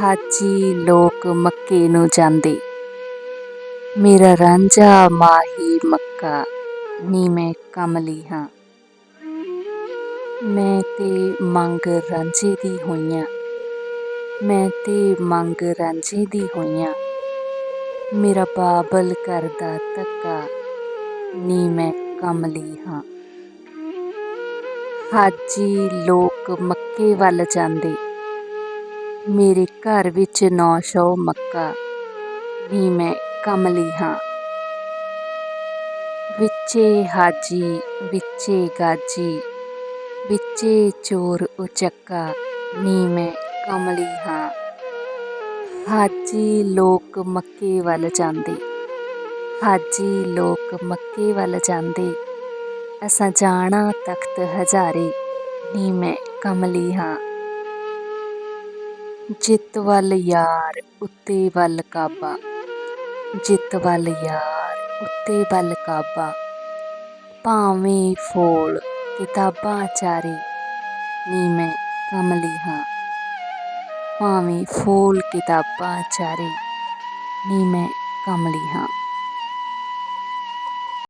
ਹਾਜੀ ਲੋਕ ਮੱਕੇ ਨੂੰ ਜਾਂਦੇ। ਮੇਰਾ ਰਾਂਝਾ ਮਾਹੀ ਮੱਕਾ, ਨੀ ਮੈਂ ਕਮਲੀ ਹਾਂ ਮੈਂ ਤੇ ਮੰਗ ਰਾਂਝੇ ਦੀ ਹੋਈਆਂ। ਮੈਂ ਤੇ ਮੰਗ ਰਾਂਝੇ ਦੀ ਹੋਈਆਂ। ਮੇਰਾ ਬਾਬਲ ਕਰਦਾ ਤੱਕਾ ਨੀ ਮੈਂ ਕਮਲੀ ਹਾਂ ਹਾਜੀ ਲੋਕ ਮੱਕੇ ਵੱਲ ਜਾਂਦੇ। ਮੇਰੇ ਘਰ ਵਿੱਚ ਨੌ ਸੌ ਮੱਕਾ। ਨੀ ਮੈਂ ਕਮਲੀ ਹਾਂ। ਵਿੱਚੇ ਹਾਜੀ, ਵਿੱਚੇ ਗਾਜੀ, ਵਿੱਚੇ ਚੋਰ ਉਚੱਕਾ ਨੀ ਮੈਂ ਕਮਲੀ ਹਾਂ। ਹਾਜੀ ਲੋਕ ਮੱਕੇ ਵੱਲ ਜਾਂਦੇ। ਹਾਜੀ ਲੋਕ ਮੱਕੇ ਵੱਲ ਜਾਂਦੇ। ਅਸਾਂ ਜਾਣਾ ਤਖਤ ਹਜ਼ਾਰੇ ਨੀ ਮੈਂ ਕਮਲੀ ਹਾਂ। ਜਿੱਤ ਵੱਲ ਯਾਰ, ਉੱਤੇ ਵੱਲ ਕਾਬਾ। ਜਿੱਤ ਵੱਲ ਯਾਰ, ਉੱਤੇ ਵੱਲ ਕਾਬਾ। ਭਾਵੇਂ ਫੋਲ ਕਿਤਾਬਾਂ ਚਾਰੇ, ਨੀ ਮੈਂ ਕਮਲੀ ਹਾਂ। ਭਾਵੇਂ ਫੋਲ ਕਿਤਾਬਾਂ ਚਾਰੇ, ਨੀ ਮੈਂ ਕਮਲੀ ਹਾਂ।